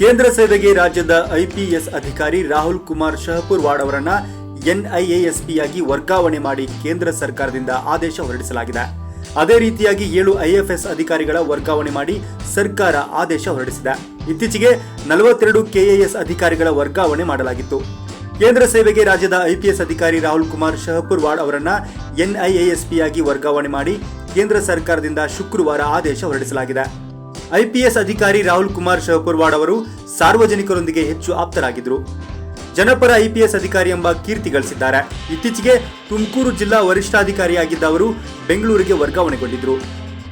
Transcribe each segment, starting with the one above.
ಕೇಂದ್ರ ಸೇವೆಗೆ ರಾಜ್ಯದ ಐಪಿಎಸ್ ಅಧಿಕಾರಿ ರಾಹುಲ್ ಕುಮಾರ್ ಶಹಪುರ್ವಾಡ್ ಅವರನ್ನ ಎನ್ಐಎಎಸ್ಪಿಯಾಗಿ ವರ್ಗಾವಣೆ ಮಾಡಿ ಕೇಂದ್ರ ಸರ್ಕಾರದಿಂದ ಆದೇಶ ಹೊರಡಿಸಲಾಗಿದೆ. ಅದೇ ರೀತಿಯಾಗಿ ಏಳು ಐಎಫ್ಎಸ್ ಅಧಿಕಾರಿಗಳ ವರ್ಗಾವಣೆ ಮಾಡಿ ಸರ್ಕಾರ ಆದೇಶ ಹೊರಡಿಸಿದೆ. ಇತ್ತೀಚೆಗೆ ನಲವತ್ತೆರಡು ಕೆಎಎಸ್ ಅಧಿಕಾರಿಗಳ ವರ್ಗಾವಣೆ ಮಾಡಲಾಗಿತ್ತು. ಕೇಂದ್ರ ಸೇವೆಗೆ ರಾಜ್ಯದ ಐಪಿಎಸ್ ಅಧಿಕಾರಿ ರಾಹುಲ್ ಕುಮಾರ್ ಶಹಪುರ್ವಾಡ್ ಅವರನ್ನ ಎನ್ಐಎಎಸ್ಪಿಯಾಗಿ ವರ್ಗಾವಣೆ ಮಾಡಿ ಕೇಂದ್ರ ಸರ್ಕಾರದಿಂದ ಶುಕ್ರವಾರ ಆದೇಶ ಹೊರಡಿಸಲಾಗಿದೆ. ಐಪಿಎಸ್ ಅಧಿಕಾರಿ ರಾಹುಲ್ ಕುಮಾರ್ ಶಹಪುರ್ವಾಡ್ ಅವರು ಸಾರ್ವಜನಿಕರೊಂದಿಗೆ ಹೆಚ್ಚು ಆಪ್ತರಾಗಿದ್ದರು. ಜನಪರ ಐಪಿಎಸ್ ಅಧಿಕಾರಿ ಎಂಬ ಕೀರ್ತಿ ಗಳಿಸಿದ್ದಾರೆ. ಇತ್ತೀಚೆಗೆ ತುಮಕೂರು ಜಿಲ್ಲಾ ವರಿಷ್ಠಾಧಿಕಾರಿಯಾಗಿದ್ದ ಅವರು ಬೆಂಗಳೂರಿಗೆ ವರ್ಗಾವಣೆಗೊಂಡಿದ್ದರು.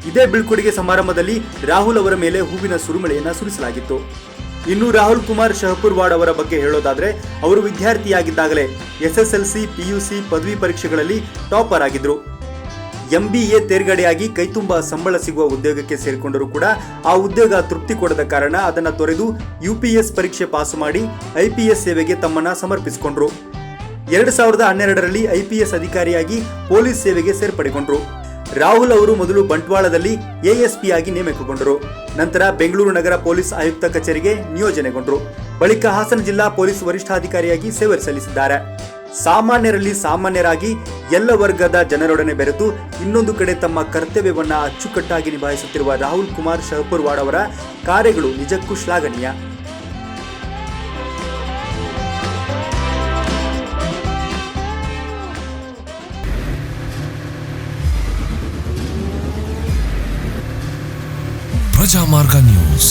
ಇದೇ ಬೀಳ್ಕೊಡುಗೆ ಸಮಾರಂಭದಲ್ಲಿ ರಾಹುಲ್ ಅವರ ಮೇಲೆ ಹೂವಿನ ಸುರುಮಳೆಯನ್ನ ಸುರಿಸಲಾಗಿತ್ತು. ಇನ್ನು ರಾಹುಲ್ ಕುಮಾರ್ ಶಹಪುರ್ವಾಡ್ ಅವರ ಬಗ್ಗೆ ಹೇಳೋದಾದ್ರೆ, ಅವರು ವಿದ್ಯಾರ್ಥಿಯಾಗಿದ್ದಾಗಲೇ ಎಸ್ಎಸ್ಎಲ್ಸಿ, ಪಿಯುಸಿ ಪದವಿ ಪರೀಕ್ಷೆಗಳಲ್ಲಿ ಟಾಪರ್ ಆಗಿದ್ರು ಎ ತೇರ್ಗಡೆಯಾಗಿ ಕೈತುಂಬ ಸಂಬಳ ಸಿಗುವ ಉದ್ಯೋಗಕ್ಕೆ ಸೇರಿಕೊಂಡರೂ ಕೂಡ ಆ ಉದ್ಯೋಗ ತೃಪ್ತಿ ಕೊಡದ ಕಾರಣ ಅದನ್ನು ತೊರೆದು ಯುಪಿಎಸ್ ಪರೀಕ್ಷೆ ಪಾಸು ಮಾಡಿ ಐಪಿಎಸ್ ಸೇವೆಗೆ ತಮ್ಮನ್ನ ಸಮರ್ಪಿಸಿಕೊಂಡ್ರು. ಎರಡು ಸಾವಿರದ ಹನ್ನೆರಡರಲ್ಲಿ ಐ ಪಿ ಎಸ್ ಅಧಿಕಾರಿಯಾಗಿ ಪೊಲೀಸ್ ಸೇವೆಗೆ ಸೇರ್ಪಡೆಗೊಂಡ್ರು. ರಾಹುಲ್ ಅವರು ಮೊದಲು ಬಂಟ್ವಾಳದಲ್ಲಿ ಎಎಸ್ಪಿ ಆಗಿ ನೇಮಕಗೊಂಡರು. ನಂತರ ಬೆಂಗಳೂರು ನಗರ ಪೊಲೀಸ್ ಆಯುಕ್ತ ಕಚೇರಿಗೆ ನಿಯೋಜನೆಗೊಂಡರು. ಬಳಿಕ ಹಾಸನ ಜಿಲ್ಲಾ ಪೊಲೀಸ್ ವರಿಷ್ಠಾಧಿಕಾರಿಯಾಗಿ ಸೇವೆ ಸಲ್ಲಿಸಿದ್ದಾರೆ. ಸಾಮಾನ್ಯರಲ್ಲಿ ಸಾಮಾನ್ಯರಾಗಿ ಎಲ್ಲ ವರ್ಗದ ಜನರೊಡನೆ ಬೆರೆತು ಇನ್ನೊಂದು ಕಡೆ ತಮ್ಮ ಕರ್ತವ್ಯವನ್ನು ಅಚ್ಚುಕಟ್ಟಾಗಿ ನಿಭಾಯಿಸುತ್ತಿರುವ ರಾಹುಲ್ ಕುಮಾರ್ ಶಹಪುರ್ವಾಡ್ ಅವರ ಕಾರ್ಯಗಳು ನಿಜಕ್ಕೂ ಶ್ಲಾಘನೀಯ. ಪ್ರಜಾಮಾರ್ಗ ನ್ಯೂಸ್.